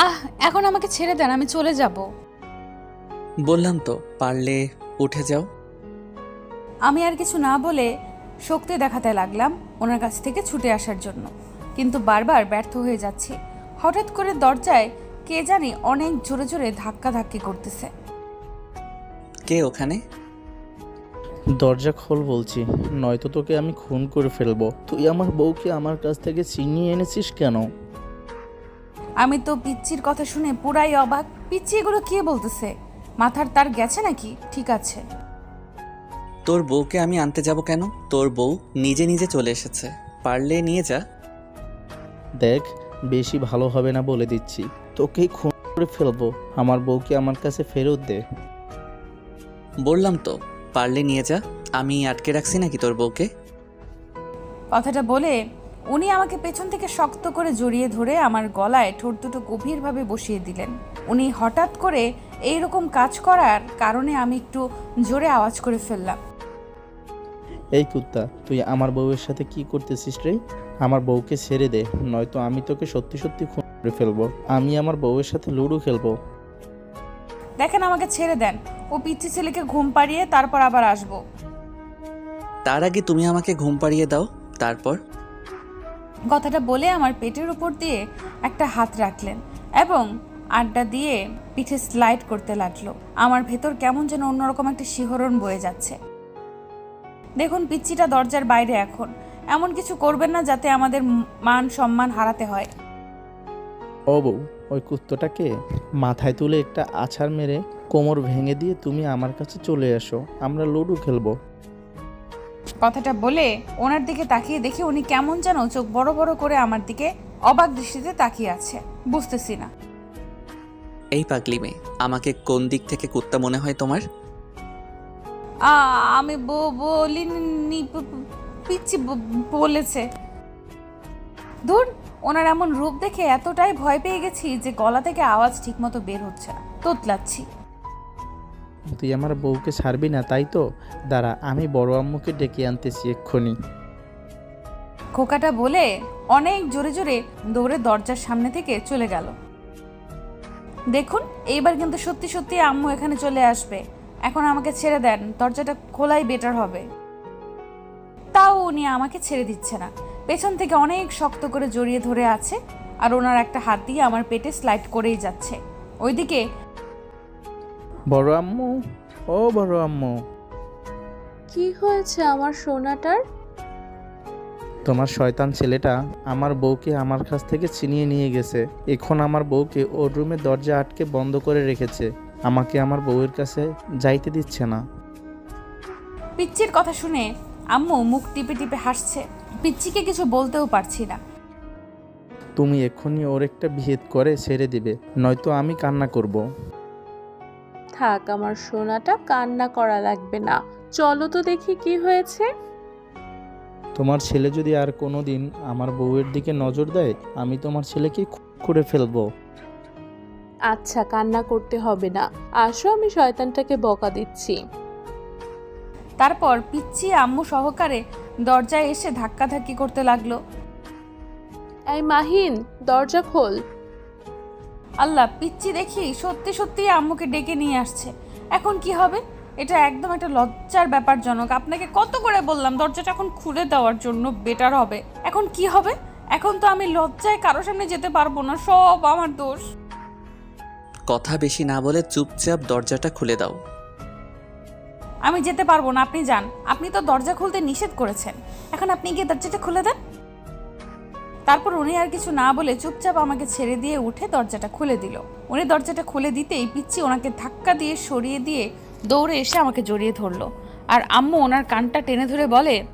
আহ এখন আমাকে ছেড়ে দেন আমি চলে যাব। বললাম তো পারলে উঠে যাও। আমি আর কিছু না বলে শক্তি দেখাতে লাগলাম ওনার কাছ থেকে ছুটে আসার জন্য। কিন্তু বারবার ব্যর্থ হয়ে যাচ্ছি। হঠাৎ করে দরজায় কে জানি অনেক জোরে জোরে ধাক্কা ধাক্কি করতেছে। কে ওখানে? দরজা খোল বলছি নয়তো তোকে আমি খুন করে ফেলব। তুই আমার বউকে আমার কাছ থেকে ছিনিয়ে এনেছিস কেন? আমি তো পিচ্চির কথা শুনে পুরাই অবাক। পিচ্চি এগুলো কে বলতেছে? মাথার তার গেছে নাকি? ঠিক আছে। তোর বউকে আমি আনতে যাব কেন? তোর বউ নিজে নিজে চলে এসেছে। পারলে নিয়ে যা। দেখ বেশি ভালো হবে না বলে দিচ্ছি। তোকেই খুন করে ফেলব। আমার বউকে আমার কাছে ফেরত দে? বললাম তো পারলে নিয়ে যা। আমি আটকে রাখছি নাকি তোর বউকে? কথাটা বলে উনি আমাকে পেছন থেকে শক্ত করে জড়িয়ে ধরে আমার গলায় ঠোঁট দুটো গভীরভাবে বসিয়ে দিলেন। উনি হঠাৎ করে এই রকম কাজ করার কারণে আমি একটু জোরে আওয়াজ করে ফেললাম। এই কুত্তা তুই আমার বউয়ের সাথে কি করতেছিস রে? আমার বউকে ছেড়ে দে নয়তো আমি তোকে সত্যি সত্যি খুন করে ফেলব। আমি আমার বউয়ের সাথে লুডো খেলব। দেখেন আমাকে ছেড়ে দেন। ও পিচ্ছি ছেলেকে ঘুম পাড়িয়ে তারপর আবার আসব। তার আগে তুমি আমাকে ঘুম পাড়িয়ে দাও তারপর? কথাটা বলে আমার পেটের উপর দিয়ে একটা হাত রাখলেন এবং আড্ডা দিয়ে পিঠে স্লাইড করতে লাগল। আমার ভেতর কেমন যেন অন্যরকম একটা শিহরণ বয়ে যাচ্ছে। দেখুন, পিচ্ছিটা দরজার বাইরে এখন। এমন কিছু করবেন না যাতে আমাদের মান সম্মান হারাতে হয়। ও বউ, ওই কুত্তটাকে মাথায় তুলে একটা আছাড় মেরে কোমর ভেঙে দিয়ে তুমি আমার কাছে চলে এসো। আমরা লুডো খেলব। কথাটা বলে ওনার দিকে তাকিয়ে দেখি উনি কেমন যেন চোখ বড় বড় করে আমার দিকে অবাক দৃষ্টিতে তাকিয়ে আছে। বুঝতেছি না। এই পাগলি মেয়ে আমাকে কোন দিক থেকে কুত্তা মনে হয় তোমার? আ, আমি ব- বলিনি প- প- পিচ্ছি ব- বলেছে। ধুর ওনার এমন রূপ দেখে এতটাই ভয় পেয়ে গেছি যে গলা থেকে আওয়াজ ঠিকমতো বের হচ্ছে না। তোতলাচ্ছি। তুই আমার বউকে ছাড়বি না, তাই তো? দাঁড়া, আমি বড় আম্মুকে ডেকে আনতেছি এক্ষুনি। খোকাটা বলে অনেক জোরে জোরে দৌড়ে দরজার সামনে থেকে চলে গেল। দেখুন, এইবার কিন্তু সত্যি সত্যি আম্মু এখানে চলে আসবে। এখন আমাকে ছেড়ে দেন, দরজাটা খোলাই বেটার হবে। তাও উনি আমাকে ছেড়ে দিচ্ছে না। পেছন থেকে অনেক শক্ত করে জড়িয়ে ধরে আছে, আর ওনার একটা হাত দিয়ে আমার পেটে স্লাইড করেই যাচ্ছে। ওইদিকে বড় আম্মু? ও বড় আম্মু। কি হয়েছে আমার সোনাটার? তোমার শয়তান ছেলেটা আমার বউকে আমার কাছ থেকে ছিনিয়ে নিয়ে গেছে। এখন আমার বউকে ওর রুমে দরজা আটকে বন্ধ করে রেখেছে। আমাকে আমার বউয়ের কাছে যাইতে দিচ্ছে না। পিচ্চির কথা শুনে আম্মু মুখ টিপে টিপে হাসছে। পিচ্চিকে কিছু বলতেও পারছি না। তুমি এক্ষুনি ওর একটা বিহেদ করে ছেড়ে দিবে নয়তো আমি কান্না করব। থাক আমার সোনাটা কান্না করা লাগবে না। চলো তো দেখি কি হয়েছে। তোমার ছেলে যদি আর কোনো দিন আমার বউয়ের দিকে নজর দেয় আমি তোমার ছেলেকে খুন করে ফেলব। আচ্ছা কান্না করতে হবে না। আসো আমি শয়তানটাকে বকা দিচ্ছি। তারপর পিচ্ছি আম্মু সহকারে দরজায় এসে ধাক্কাধাক্কি করতে লাগল। এই মাহিন দরজা খোল। আল্লাহ পিচ্ছি দেখি সত্যি সত্যি আম্মুকে ডেকে নিয়ে আসছে। এখন কি হবে? এটা একদম একটা লজ্জার ব্যাপারজনক। আপনাকে কত করে বললাম দরজাটা এখন খুলে দেওয়ার জন্য বেটার হবে। এখন কি হবে? এখন তো আমি লজ্জায় কারও সামনে যেতে পারব না সব আমার দোষ। কথা বেশি না বলে চুপচাপ দরজাটা খুলে দাও। আমি যেতে পারব না আপনি যান। আপনি তো দরজা খুলতে নিষেধ করেছেন। এখন আপনি গিয়ে দরজাটা খুলে দেন। তারপর উনি আর কিছু না বলে চুপচাপ আমাকে ছেড়ে দিয়ে উঠে দরজাটা খুলে দিল। উনি দরজাটা খুলে দিতেই পিচ্ছি ওনাকে ধাক্কা দিয়ে সরিয়ে দিয়ে দৌড়ে এসে আমাকে জড়িয়ে ধরলো। আর আম্মু ওনার কানটা টেনে ধরে বলে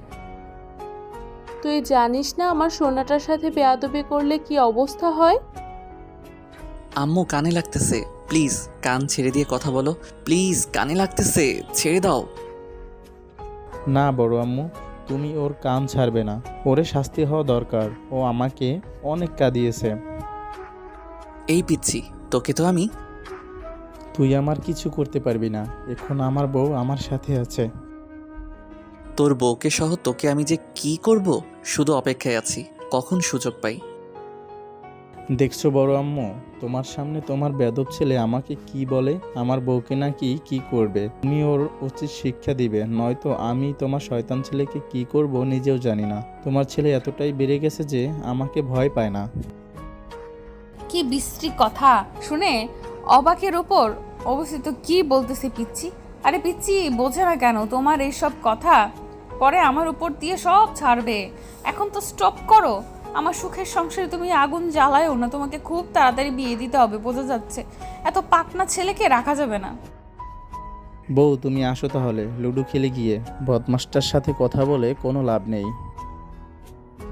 তুই জানিস না আমার সোনাটার সাথে বেয়াদবি করলে কি অবস্থা হয়? আম্মু কানে লাগতেছে। প্লিজ কান ছেড়ে দিয়ে কথা বলো। প্লিজ কানে লাগতেছে। ছেড়ে দাও। না বড় আম্মু। তুমি ওর কান ছাড়বে না। ওরে শাস্তি হওয়া দরকার। ও আমাকে অনেক কাঁদিয়েছে। এই পিচ্ছি তোকে তো আমি তুই আমার কিছু করতে পারবি না। এখন আমার বউ আমার সাথে আছে। তোর বউকে সহ তোকে আমি যে কি করব? শুধু অপেক্ষায় আছি। কখন সুযোগ পাই? দেখছ বড় আম্মু, তোমার সামনে তোমার বেদব ছেলে আমাকে কি বলে? আমার বউকে নাকি কি করবে? তুমি ওর উচিত শিক্ষা দিবে, নয়তো আমি তোমার শয়তান ছেলেকে কি করব নিজেও জানি না। তোমার ছেলে এতটাই বেড়ে গেছে যে আমাকে ভয় পায় না। কি বিশ্রী কথা, শুনে অবাকের ওপর অবস্থিত কি বলতেছে পিচ্ছি? আরে পিচ্ছি, বোঝে না কেন তোমার এইসব কথা? পরে আমার উপর দিয়ে সব ছাড়বে। এখন তো স্টপ করো। আমার সুখের সংসারে তুমি আগুন জ্বালায়ও না তোমাকে খুব তাড়াতাড়ি বিয়ে দিতে হবে বোঝা যাচ্ছে। এত পাকনা ছেলেকে রাখা যাবে না। বউ তুমি আসো তাহলে লুডো খেলে গিয়ে। বদমাসটার সাথে কথা বলে কোনো লাভ নেই।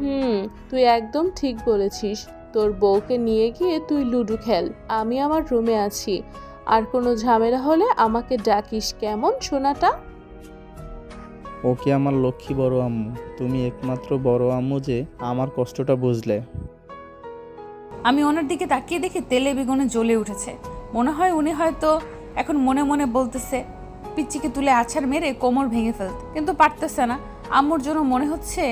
হুম তুই একদম ঠিক বলেছিস। তোর বউকে নিয়ে গিয়ে তুই লুডো খেল আমি আমার রুমে আছি। আর কোনো ঝামেলা হলে আমাকে ডাকিস কেমন সোনাটা? ওকে আমার লক্ষ্মী বড় আম্মু? তুমি একমাত্র বড় আম্মু যে আমার কষ্টটা বুঝলে। আমি ওনার দিকে তাকিয়ে দেখি তেলে বেগুনে জ্বলে উঠেছে। মনে হয় উনি হয়তো এখন মনে মনে বলতেছে, পিচ্চিকে তুলে আছাড় মেরে কোমর ভেঙে ফেলতে কিন্তু পারতেছে না। আম্মুর জন্য মনে হচ্ছে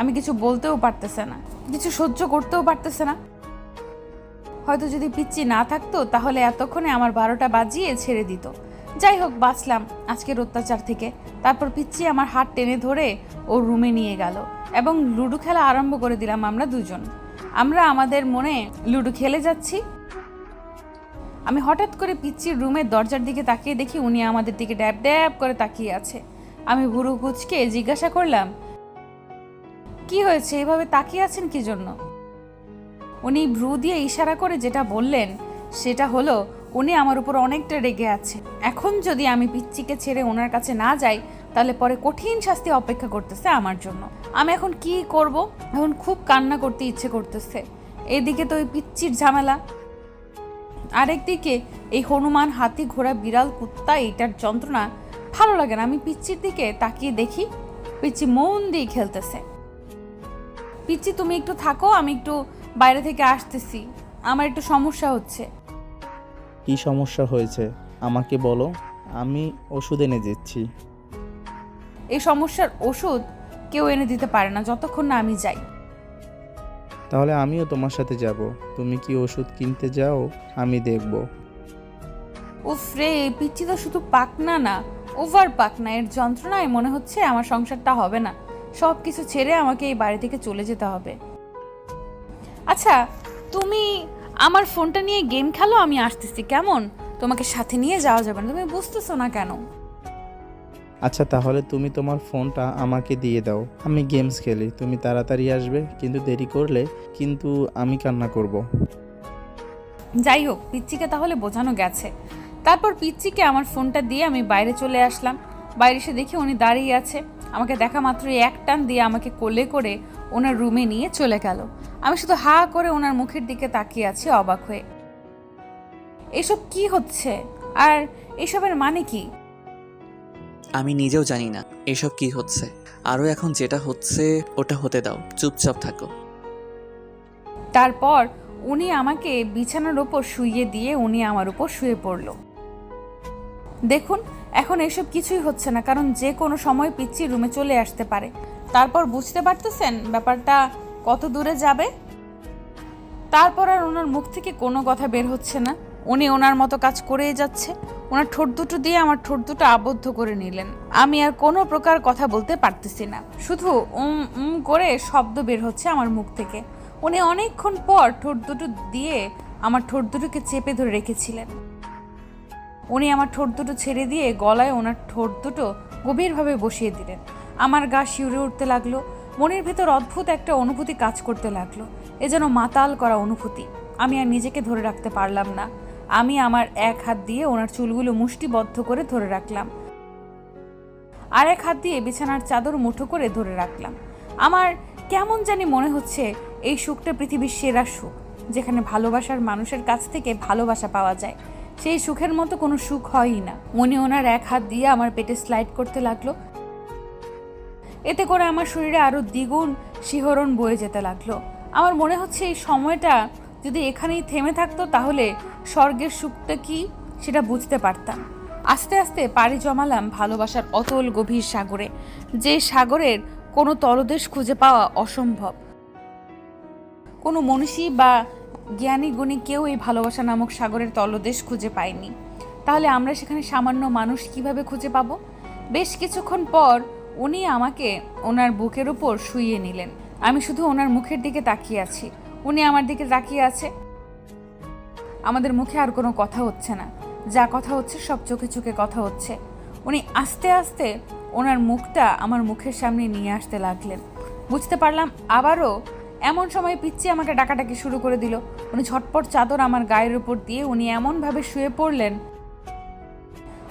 আমি কিছু বলতেও পারতেছে না, কিছু সহ্য করতেও পারতেছে না। হয়তো যদি পিচ্চি না থাকতো, তাহলে এতক্ষণে আমার বারোটা বাজিয়ে ছেড়ে দিত। যাই হোক, বাঁচলাম আজকের অত্যাচার থেকে। তারপর পিচ্ছি আমার হাত টেনে ধরে ওর রুমে নিয়ে গেল এবং লুডো খেলা আরম্ভ করে দিলাম আমরা দুজন। আমরা আমাদের মনে লুডো খেলে যাচ্ছি। আমি হঠাৎ করে পিচ্ছির রুমের দরজার দিকে তাকিয়ে দেখি উনি আমাদের দিকে ড্যাব ড্যাব করে তাকিয়ে আছে। আমি ভুরু কুচকে জিজ্ঞাসা করলাম, কি হয়েছে? এভাবে তাকিয়ে আছেন কি জন্য? উনি ভ্রু দিয়ে ইশারা করে যেটা বললেন, সেটা হলো উনি আমার উপর অনেকটা রেগে আছে। এখন যদি আমি পিচ্চিকে ছেড়ে ওনার কাছে না যাই, তাহলে পরে কঠিন শাস্তি অপেক্ষা করতেছে আমার জন্য। আমি এখন কি করব? এখন খুব কান্না করতে ইচ্ছে করতেছে। এদিকে তো ওই পিচ্চির ঝামেলা। আরেকদিকে এই হনুমান হাতি ঘোড়া বিড়াল কুত্তা এইটার যন্ত্রণা ভালো লাগে না। আমি পিচ্চির দিকে তাকিয়ে দেখি, পিচ্চি মন দিয়ে খেলতেছে। পিচ্চি তুমি একটু থাকো, আমি একটু বাইরে থেকে আসতেছি। আমার একটু সমস্যা হচ্ছে। কি সমস্যা হয়েছে? আমাকে বলো আমি ওষুধ এনে দিচ্ছি। এই সমস্যার ওষুধ কেউ এনে দিতে পারে না যতক্ষণ না আমি যাই। তাহলে আমিও তোমার সাথে যাব। তুমি কি ওষুধ কিনতে যাও? আমি দেখব। উফ রে পিচ্ছি তো শুধু পাকনা না ওভার পাকনা এর যন্ত্রণায় মনে হচ্ছে আমার সংসারটা হবে না। সব কিছু ছেড়ে আমাকে এই বাড়ি থেকে চলে যেতে হবে। আচ্ছা তুমি আমার ফোনটা নিয়ে গেম খেলো আমি আসতেছি। কেমন? তোমাকে সাথে নিয়ে যাওয়া যাবে না। তুমি বুঝতেছো না কেন? আচ্ছা তাহলে তুমি তোমার ফোনটা আমাকে দিয়ে দাও। আমি গেমস খেলি। তুমি তাড়াতাড়ি আসবে কিন্তু দেরি করলে কিন্তু আমি কান্না করব। যাই হোক পিচ্চিকে তাহলে বোঝানো গেছে। তারপর পিচ্চিকে আমার ফোনটা দিয়ে আমি বাইরে চলে আসলাম। বাইরে এসে দেখি উনি দাঁড়িয়ে আছে। আমাকে দেখা মাত্রই এক টান দিয়ে আমাকে কোলে করে ওনার রুমে নিয়ে চলে গেল। আমি শুধু হা করে ওনার মুখের দিকে তাকিয়ে আছি অবাক হয়ে। এসব কি হচ্ছে? আর এসবের মানে কি? আমি নিজেও জানি না এসব কি হচ্ছে। আরও এখন যেটা হচ্ছে ওটা হতে দাও চুপচাপ থাকো। তারপর উনি আমাকে বিছানার ওপর শুইয়ে দিয়ে উনি আমার উপর শুয়ে পড়ল। দেখুন এখন এসব কিছুই হচ্ছে না কারণ যে কোনো সময় পিচ্ছি রুমে চলে আসতে পারে। তারপর বুঝতে পারতেছেন ব্যাপারটা? কত দূরে যাবে? তারপর আর ওনার মুখ থেকে কোনো কথা বের হচ্ছে না। উনি ওনার মতো কাজ করেই যাচ্ছে। ওনার ঠোঁট দুটো দিয়ে আমার ঠোঁট দুটো আবদ্ধ করে নিলেন। আমি আর কোনো প্রকার কথা বলতে পারতেছি না। শুধু উম উম করে শব্দ বের হচ্ছে আমার মুখ থেকে। উনি অনেকক্ষণ পর ঠোঁট দুটো দিয়ে আমার ঠোঁট দুটোকে চেপে ধরে রেখেছিলেন। উনি আমার ঠোঁট দুটো ছেড়ে দিয়ে গলায় ওনার ঠোঁট দুটো গভীরভাবে বসিয়ে দিলেন। আমার গা শিউরে উঠতে লাগল। মনের ভেতর অদ্ভুত একটা অনুভূতি কাজ করতে লাগল। এ যেন মাতাল করা অনুভূতি। আমি আর নিজেকে ধরে রাখতে পারলাম না। আমি আমার এক হাত দিয়ে ওনার চুলগুলো মুষ্টিবদ্ধ করে ধরে রাখলাম। আর এক হাত দিয়ে বিছানার চাদর মুঠো করে ধরে রাখলাম। আমার কেমন জানি মনে হচ্ছে এই সুখটা পৃথিবীর সেরা সুখ, যেখানে ভালোবাসার মানুষের কাছ থেকে ভালোবাসা পাওয়া যায়। সেই সুখের মতো কোনো সুখ হয়ই না। মনে ওনার এক হাত দিয়ে আমার পেটে স্লাইড করতে লাগল। এতে করে আমার শরীরে আরও দ্বিগুণ শিহরণ বয়ে যেতে লাগল। আমার মনে হচ্ছে এই সময়টা যদি এখানেই থেমে থাকতো তাহলে স্বর্গের সুখটা কি সেটা বুঝতে পারতাম। আস্তে আস্তে পাড়ি জমালাম ভালোবাসার অতল গভীর সাগরে, যে সাগরের কোনো তলদেশ খুঁজে পাওয়া অসম্ভব। কোনো মনীষী বা জ্ঞানী গুণী কেউ এই ভালোবাসা নামক সাগরের তলদেশ খুঁজে পায়নি। তাহলে আমরা সেখানে সামান্য মানুষ কীভাবে খুঁজে পাবো? বেশ কিছুক্ষণ পর উনি আমাকে ওনার বুকের উপর শুইয়ে নিলেন। আমি শুধু ওনার মুখের দিকে তাকিয়ে আছি। উনি আমার দিকে তাকিয়ে আছে। আমাদের মুখে আর কোনো কথা হচ্ছে না। যা কথা হচ্ছে সব চোখে চোখে কথা হচ্ছে। উনি আস্তে আস্তে ওনার মুখটা আমার মুখের সামনে নিয়ে আসতে লাগলেন। বুঝতে পারলাম আবারও এমন সময় পিচ্ছি আমাকে ডাকাডাকি শুরু করে দিল। উনি ঝটপট চাদর আমার গায়ের উপর দিয়ে উনি এমনভাবে শুয়ে পড়লেন,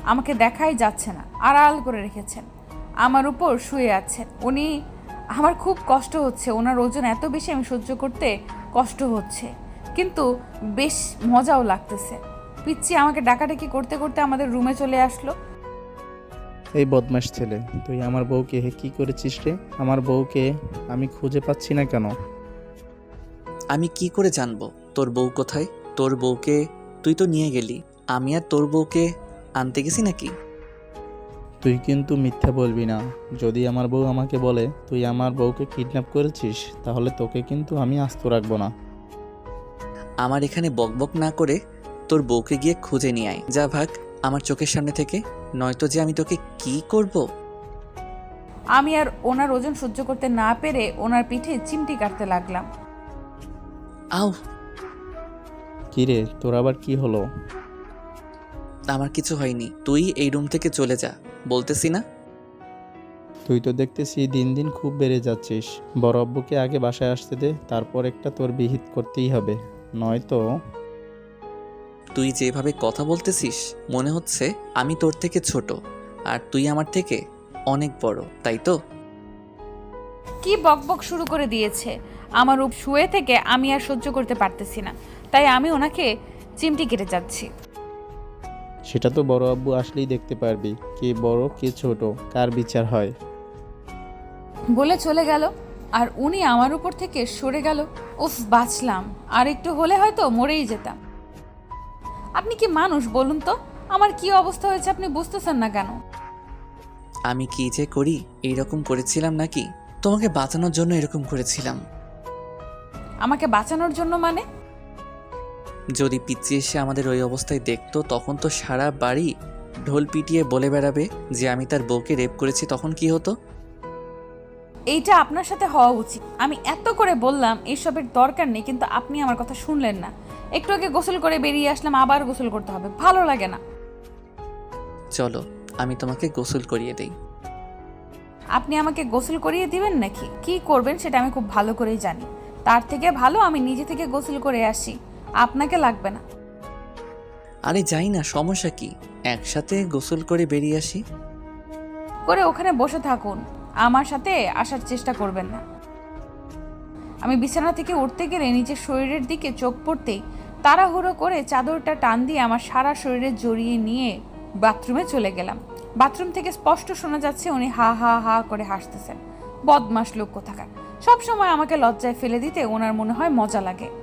আমাকে দেখাই যাচ্ছে না, আড়াল করে রেখেছেন। আমার উপর শুয়ে আছেন। উনি আমার খুব কষ্ট হচ্ছে। ওনার ওজন এত বেশি আমি সহ্য করতে কষ্ট হচ্ছে। কিন্তু বেশ মজাও লাগতেছে। পিচ্ছি আমাকে ডাকাডাকি করতে করতে আমাদের রুমে চলে আসলো। এই বদমাস ছেলে তুই আমার বউকে কি করেছিস রে? আমার বউকে আমি খুঁজে পাচ্ছি না কেন? আমি কি করে জানব? তোর বউ কোথায়? তোর বউকে তুই তো নিয়ে গেলি। আমি আর তোর বউকে আনতে গেছি নাকি? তুই কিন্তু মিথ্যা বলবি না। যদি আমার বউ আমাকে বলে তুই আমার বউকে কিডন্যাপ করেছিস তাহলে তোকে কিন্তু আমি আস্ত রাখব না। আমার এখানে বকবক না করে তোর বউকে গিয়ে খুঁজে নিয়ে আয়। যা ভাগ আমার চোখের সামনে থেকে নয়তো যে আমি তোকে কি করব? আমি আর ওনার ওজন সহ্য করতে না পেরে ওনার পিঠে চিমটি কাটতে লাগলাম। আও কিরে তোর আবার কি হলো? আমার কিছু হয়নি। তুই এই রুম থেকে চলে যা। বলতেছি না? তুই তো দেখতেছি দিন দিন খুব বেড়ে যাচ্ছিস। বড় আব্বুকে আগে বাসায় আসতে দে তারপর একটা তোর বিহিত করতেই হবে। নয়তো তুই যেভাবে কথা বলতেছিস মনে হচ্ছে আমি তোর থেকে ছোট আর তুই আমার থেকে অনেক বড় তাই তো? কি বকবক শুরু করে দিয়েছে? আমার রূপ শুয়ে থেকে আমি আর সহ্য করতে পারতেছি না। তাই আমি ওনাকে চিমটি কেটে যাচ্ছি। সেটা তো বড় আব্বু আসলেই দেখতে পারবি কে বড় কে ছোট কার বিচার হয়। বলে চলে গেল আর উনি আমার উপর থেকে সরে গেল। উফ বাঁচলাম আর একটু হলে হয়তো মরেই যেতাম। আপনি কি মানুষ বলুন তো? আমার কি অবস্থা হয়েছে আপনি বুঝতেছেন না কেন? আমি কি যে করি এইরকম করেছিলাম নাকি? তোমাকে বাঁচানোর জন্য এরকম করেছিলাম। আমাকে বাঁচানোর জন্য মানে? যদি পিচ্ছি এসে আমাদের ওই অবস্থায় দেখতো তখন তো সারা বাড়ি ঢোল পিটিয়ে বলে বেড়াবে যে আমি তার বউকে রেপ করেছি তখন কি হতো? এইটা আপনার সাথে হওয়া উচিত। আমি এত করে বললাম এইসবের দরকার নেই কিন্তু আপনি আমার কথা শুনলেন না। একটু আগে গোসল করে বেরিয়ে আসলাম আবার গোসল করতে হবে। ভালো লাগে না। চলো আমি তোমাকে গোসল করিয়ে দেই। আপনি আমাকে গোসল করিয়ে দিবেন নাকি? কি করবেন সেটা আমি খুব ভালো করেই জানি। তার থেকে ভালো আমি নিজে থেকে গোসল করে আসি। আপনাকে লাগবে না। আরে যাই না সমস্যা কি? একসাথে গোসল করে বেরিয়ে আসি? করে ওখানে বসে থাকুন। আমার সাথে আসার চেষ্টা করবেন না। আমি বিছানা থেকে উঠতে গেলে নিজের শরীরের দিকে চোখ পড়তেই তাড়াহুড়ো করে চাদরটা টান দিয়ে আমার সারা শরীরে জড়িয়ে নিয়ে বাথরুমে চলে গেলাম। বাথরুম থেকে স্পষ্ট শোনা যাচ্ছে উনি হা হা হা করে হাসতেছেন। বদমাস লোক কোথাকার। সবসময় আমাকে লজ্জায় ফেলে দিতে ওনার মনে হয় মজা লাগে।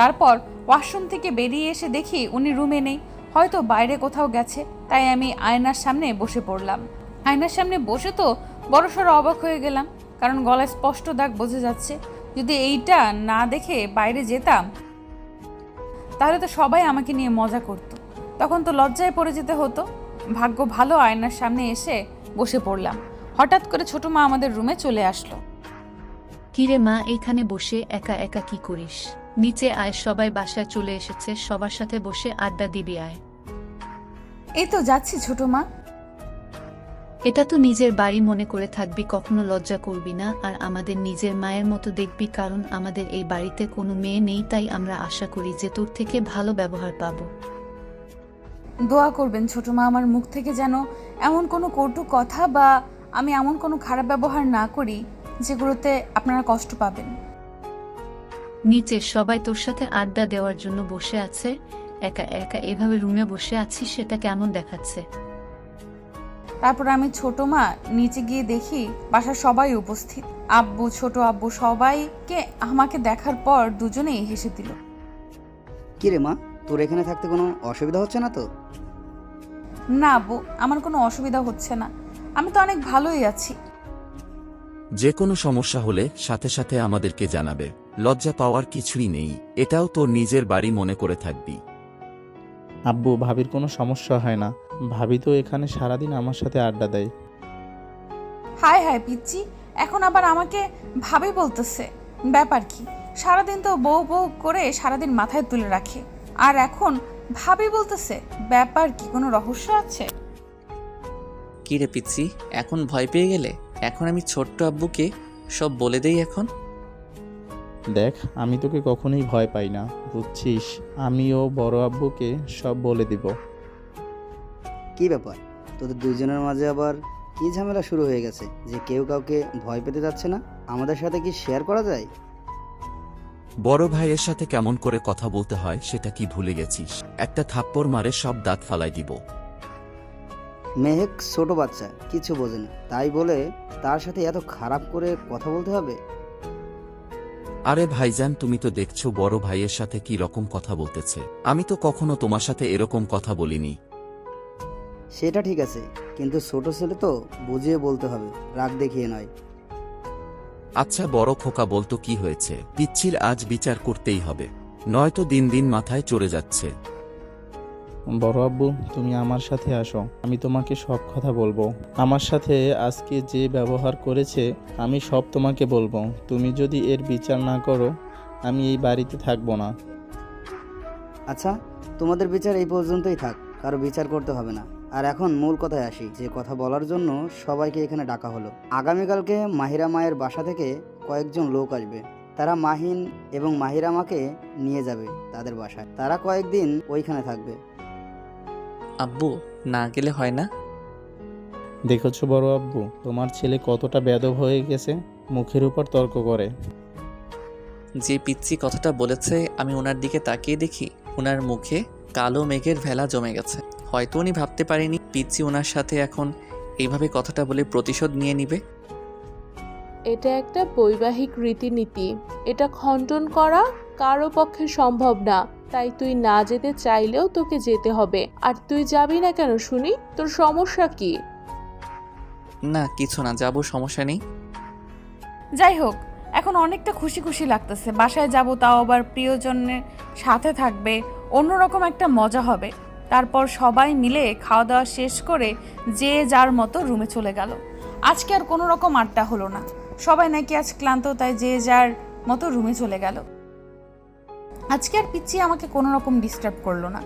তারপর ওয়াশরুম থেকে বেরিয়ে এসে দেখি উনি রুমে নেই। হয়তো বাইরে কোথাও গেছে, তাই আমি আয়নার সামনে বসে পড়লাম। আয়নার সামনে বসে তো বড়সড় অবাক হয়ে গেলাম, কারণ গলায় স্পষ্ট দাগ বোঝা যাচ্ছে। যদি এইটা না দেখে বাইরে যেতাম, তাহলে তো সবাই আমাকে নিয়ে মজা করতো। তখন তো লজ্জায় পড়ে যেতে হতো। ভাগ্য ভালো আয়নার সামনে এসে বসে পড়লাম। হঠাৎ করে ছোট মা আমাদের রুমে চলে আসলো। কিরে মা, এখানে বসে একা একা কি করিস? নিচে আয় সবাই বাসায় চলে এসেছে সবার সাথে বসে আড্ডা দিবি আয়। এই তো যাচ্ছি ছোট মা। এটা তো নিজের বাড়ি মনে করে থাকবি কখনো লজ্জা করবি না আর আমাদের নিজের মায়ের মতো দেখবি কারণ আমাদের এই বাড়িতে কোনো মেয়ে নেই তাই আমরা আশা করি যে তোর থেকে ভালো ব্যবহার পাবো। দোয়া করবেন ছোট মা আমার মুখ থেকে যেন এমন কোনো কটু কথা বা আমি এমন কোনো খারাপ ব্যবহার না করি যেগুলোতে আপনারা কষ্ট পাবেন। নিচে সবাই তোর সাথে আড্ডা দেওয়ার জন্য বসে আছে একা একা এভাবে রুমে বসে আছিস সেটা কেমন দেখাচ্ছে? তারপর আমি ছোট মা নিচে গিয়ে দেখি বাসার সবাই উপস্থিত। আব্বু ছোট আব্বু সবাইকে আমাকে দেখার পর দুজনেই হেসে দিল। কি রে মা তোর এখানে থাকতে কোনো অসুবিধা হচ্ছে না তো? না আব্বু আমার কোনো অসুবিধা হচ্ছে না। আমি তো অনেক ভালোই আছি। যে কোনো সমস্যা হলে সাথে সাথে আমাদেরকে জানাবে। লজ্জা পাওয়ার কিছুই নেই। এটাও তোর নিজের বাড়ি মনে করে থাকবি। আব্বু ভাবির কোনো সমস্যা হয় না। ভাবি তো এখানে সারাদিন আমার সাথে আড্ডা দেয়। হায় হায় পিচ্ছি এখন আবার আমাকে ভাবি বলতেছে। ব্যাপার কি? সারাদিন তো বউ বউ করে সারাদিন মাথায় তুলে রাখে। আর এখন ভাবি বলতেছে ব্যাপার কি কোনো রহস্য আছে? কি রে পিচ্ছি এখন ভয় পেয়ে গেলে? এখন আমি ছোট্ট আব্বুকে সব বলে দেই এখন। দেখ আমি তোকে কখনোই ভয় পাই না বুঝছিস? আমিও বড় আব্বুকে সব বলে দিব। কি ব্যাপার? তোদের দুইজনের মাঝে আবার কি ঝামেলা শুরু হয়ে গেছে? যে কেউ কাউকে ভয় পেতে যাচ্ছে না আমাদের সাথে কি শেয়ার করা যায়? বড় ভাইয়ের সাথে কেমন করে কথা বলতে হয় সেটা কি ভুলে গেছিস? একটা থাপ্পড় মারে সব দাঁত ফালাই দিব। মেহেক ছোট বাচ্চা কিছু বোঝে না। তাই বলে তার সাথে এত খারাপ করে কথা বলতে হবে? আরে ভাইজান তুমি তো দেখছ বড় ভাইয়ের সাথে কি রকম কথা বলতেছে। আমি তো কখনো তোমার সাথে এরকম কথা বলিনি। সেটা ঠিক আছে কিন্তু ছোট ছেলে তো বুঝিয়ে বলতে হবে রাগ দেখিয়ে নয়। আচ্ছা বড় খোকা বলতো কি হয়েছে? পিচ্ছিল আজ বিচার করতেই হবে। নয়তো দিন দিন মাথায় চড়ে যাচ্ছে। বড় আব্বু, তুমি আমার সাথে আসো। আমি তোমাকে সব কথা বলব। আমার সাথে আজকে যে ব্যবহার করেছে, আমি সব তোমাকে বলব। তুমি যদি এর বিচার না করো, আমি এই বাড়িতে থাকব না। আচ্ছা তোমাদের বিচার এই পর্যন্তই থাক। কারও বিচার করতে হবে না। আর এখন মূল কথায় আসি। যে কথা বলার জন্য সবাইকে এখানে ডাকা হলো। আগামীকালকে মাহিরা মায়ের বাসা থেকে কয়েকজন লোক আসবে। তারা মাহিন এবং মাহিরা মাকে নিয়ে যাবে তাদের বাসায়। তারা কয়েকদিন ওইখানে থাকবে। আব্বু না গেলে হয় না? দেখেছ বড় আব্বু তোমার ছেলে কতটা বেদব হয়ে গেছে মুখের উপর তর্ক করে। যে পিচ্ছি কথাটা বলেছে আমি ওনার দিকে তাকিয়ে দেখি ওনার মুখে কালো মেঘের ভেলা জমে গেছে। হয়তো উনি ভাবতে পারেনি পিচ্ছি ওনার সাথে এখন এইভাবে কথাটা বলে প্রতিশোধ নিয়ে নিবে। এটা একটা বৈবাহিক রীতিনীতি এটা খণ্ডন করা কারও পক্ষে সম্ভব না। তাই তুই না যেতে চাইলেও তোকে যেতে হবে। আর তুই যাবি না কেন শুনি? তোর সমস্যা কি? না কিছু না যাব সমস্যা নেই। যাই হোক এখন অনেকটা খুশি খুশি লাগতেছে। বাসায় যাব তাও আবার প্রিয়জনের সাথে থাকবে অন্যরকম একটা মজা হবে। তারপর সবাই মিলে খাওয়া দাওয়া শেষ করে যে যার মতো রুমে চলে গেল। আজকে আর কোনো রকম আড্ডা হলো না। সবাই নাকি আজ ক্লান্ত তাই যে যার মতো রুমে চলে গেল। আজকে আর পিচ্ছি আমাকে কোনো রকম ডিস্টার্ব করল না।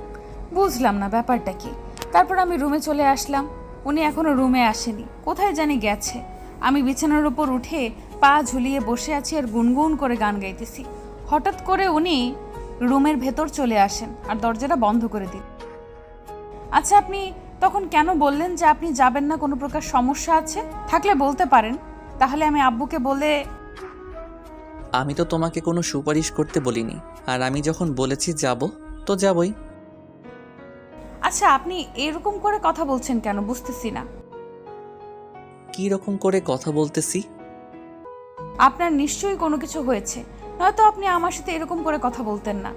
বুঝলাম না ব্যাপারটা কি। তারপর আমি রুমে চলে আসলাম। উনি এখনও রুমে আসেনি। কোথায় জানি গেছে। আমি বিছানার উপর উঠে পা ঝুলিয়ে বসে আছি আর গুনগুন করে গান গাইতেছি। হঠাৎ করে উনি রুমের ভেতর চলে আসেন আর দরজাটা বন্ধ করে দিন আচ্ছা আপনি তখন কেন বললেন যে আপনি যাবেন না? কোনো প্রকার সমস্যা আছে? থাকলে বলতে পারেন। তাহলে আমি আব্বুকে বলে আমি তো তোমাকে কোনো সুপারিশ করতে বলিনি। আর আমি যখন বলেছি যাব তো যাবই। আচ্ছা আপনি এরকম করে কথা বলছেন কেন? বুঝতেছি না। কী রকম করে কথা বলতেছি? আপনার নিশ্চয়ই কোনো কিছু হয়েছে। নয়তো আপনি আমার সাথে এরকম করে কথা বলতেন না।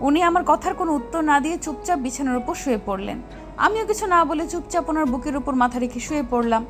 উনি আমার কথার কোনো উত্তর না দিয়ে চুপচাপ বিছানার উপর শুয়ে পড়লেন। আমিও কিছু না বলে চুপচাপ ওনার বুকের উপর মাথা রেখে শুয়ে পড়লাম।